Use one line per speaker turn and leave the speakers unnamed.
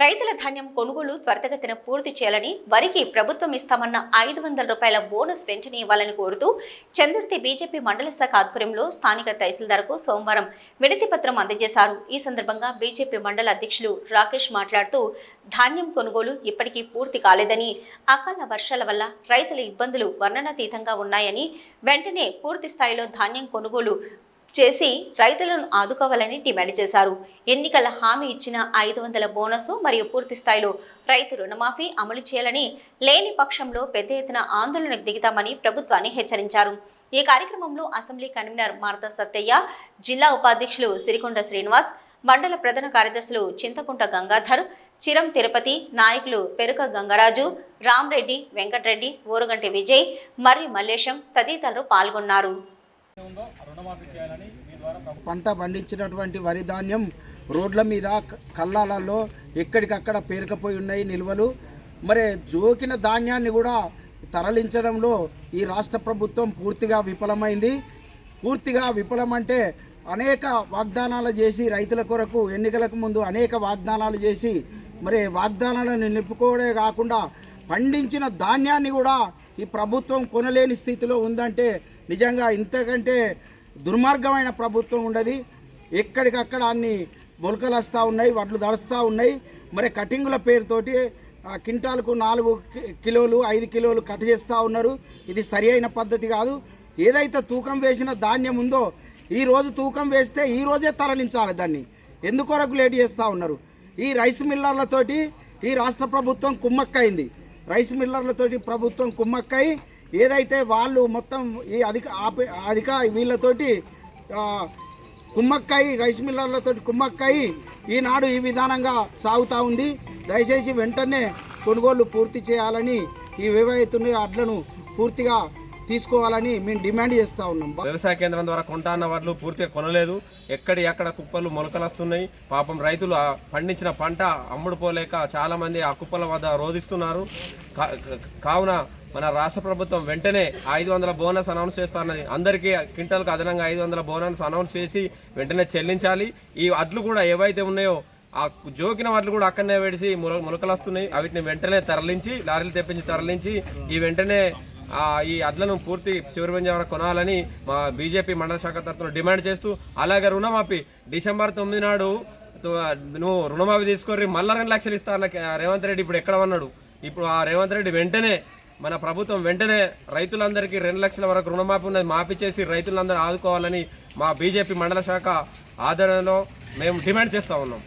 రైతుల ధాన్యం కొనుగోలు త్వరితగతిన పూర్తి చేయాలని వరికి ప్రభుత్వం ఇస్తామన్న ఐదు వందల రూపాయల బోనస్ వెంటనే ఇవ్వాలని కోరుతూ చందుర్తి బీజేపీ మండల శాఖ ఆధ్వర్యంలో స్థానిక తహసీల్దార్కు సోమవారం వినతి పత్రం అందజేశారు. ఈ సందర్భంగా బీజేపీ మండల అధ్యక్షులు రాకేష్ మాట్లాడుతూ ధాన్యం కొనుగోలు ఇప్పటికీ పూర్తి కాలేదని అకాల వర్షాల వల్ల రైతుల ఇబ్బందులు వర్ణనాతీతంగా ఉన్నాయని వెంటనే పూర్తి స్థాయిలో ధాన్యం కొనుగోలు చేసి రైతులను ఆదుకోవాలని డిమాండ్ చేశారు. ఎన్నికల హామీ ఇచ్చిన ఐదు వందల బోనస్ మరియు పూర్తి స్థాయిలో రైతు రుణమాఫీ అమలు చేయాలని లేని పక్షంలో పెద్ద ఎత్తున ఆందోళనకు దిగుతామని ప్రభుత్వాన్ని హెచ్చరించారు. ఈ కార్యక్రమంలో అసెంబ్లీ కన్వీనర్ మారత సత్తయ్య జిల్లా ఉపాధ్యక్షులు సిరికొండ శ్రీనివాస్ మండల ప్రధాన కార్యదర్శులు చింతకుంట గంగాధర్ చిరం తిరుపతి నాయకులు పెరుక గంగరాజు రామ్రెడ్డి వెంకటరెడ్డి ఓరుగంటి విజయ్ మర్రి మల్లేశం తదితరులు పాల్గొన్నారు.
ఉందో రుణమాఫీ చేయాలని మీ ద్వారా
పంట పండించినటువంటి వరి ధాన్యం రోడ్ల మీద క- కల్లాలలో ఎక్కడికక్కడ పేరుకపోయి ఉన్నాయి నిల్వలు. మరి జోకిన ధాన్యాన్ని కూడా తరలించడంలో ఈ రాష్ట్ర ప్రభుత్వం పూర్తిగా విఫలమైంది. పూర్తిగా విఫలమంటే అనేక వాగ్దానాలు చేసి రైతుల కొరకు ఎన్నికలకు ముందు అనేక వాగ్దానాలు చేసి మరి వాగ్దానాలను నిలుపుకోవడే కాకుండా పండించిన ధాన్యాన్ని కూడా ఈ ప్రభుత్వం కొనలేని స్థితిలో ఉందంటే నిజంగా ఇంతకంటే దుర్మార్గమైన ప్రభుత్వం ఉండదు. ఎక్కడికక్కడ అన్ని మొలకలు వస్తూ ఉన్నాయి వడ్లు దడుస్తూ ఉన్నాయి. మరి కటింగుల పేరుతోటి కింటాలకు నాలుగు కిలోలు ఐదు కిలోలు కట్ చేస్తూ ఉన్నారు. ఇది సరి అయిన పద్ధతి కాదు. ఏదైతే తూకం వేసిన ధాన్యం ఉందో ఈ రోజు తూకం వేస్తే ఈ రోజే తరలించాలి దాన్ని. ఎందుకొరకు లేట్ చేస్తూ ఉన్నారు? ఈ రైస్ మిల్లర్లతోటి ఈ రాష్ట్ర ప్రభుత్వం కుమ్మక్కైంది. రైస్ మిల్లర్లతోటి ప్రభుత్వం కుమ్మక్కై ఏదైతే వాళ్ళు మొత్తం ఈ అధిక ఆపే అధిక వీళ్ళతోటి ఆ, కుమ్మక్కాయి రైస్ మిల్లర్లతో కుమ్మక్కాయి ఈనాడు ఈ విధానంగా సాగుతూ ఉంది. దయచేసి వెంటనే కొనుగోలు పూర్తి చేయాలని ఈ ఏవైతున్నాయో అడ్లను పూర్తిగా తీసుకోవాలని మేము డిమాండ్ చేస్తూ ఉన్నాం.
వ్యవసాయ కేంద్రం ద్వారా కొంటా అన్న వడ్లు పూర్తిగా కొనలేదు. ఎక్కడి ఎక్కడ కుప్పలు మొలకలు వస్తున్నాయి పాపం రైతులు పండించిన పంట అమ్ముడుపోలేక చాలామంది ఆ కుప్పల వద్ద రోధిస్తున్నారు. కా- కావున మన రాష్ట్ర ప్రభుత్వం వెంటనే ఐదు వందల బోనస్ అనౌన్స్ చేస్తారన్నది. అందరికీ క్వింటల్కి అదనంగా ఐదు వందల బోనస్ అనౌన్స్ చేసి వెంటనే చెల్లించాలి. ఈ అడ్లు కూడా ఏవైతే ఉన్నాయో ఆ జోకిన వడ్లు కూడా అక్కడనే వేడిసి మొల మొలకలు వస్తున్నాయి వాటిని వెంటనే తరలించి లారీలు తెప్పించి తరలించి ఈ వెంటనే ఈ అడ్లను పూర్తి చివరి వరకు కొనాలని మా బీజేపీ మండల శాఖ తరఫున డిమాండ్ చేస్తూ అలాగే రుణమాఫీ. డిసెంబర్ తొమ్మిది నాడు నువ్వు రుణమాఫీ తీసుకొని మళ్ళా రెండు లక్షలు ఇస్తా అన్న రేవంత్ రెడ్డి ఇప్పుడు ఎక్కడ ఉన్నాడు? ఇప్పుడు ఆ రేవంత్ రెడ్డి వెంటనే మన ప్రభుత్వం వెంటనే రైతులందరికీ రెండు లక్షల వరకు రుణమాఫీ ఉన్నది. మాఫీ చేసి రైతులందరూ ఆదుకోవాలని మా బీజేపీ మండల శాఖ ఆధ్వర్యంలో మేము డిమాండ్ చేస్తూ ఉన్నాం.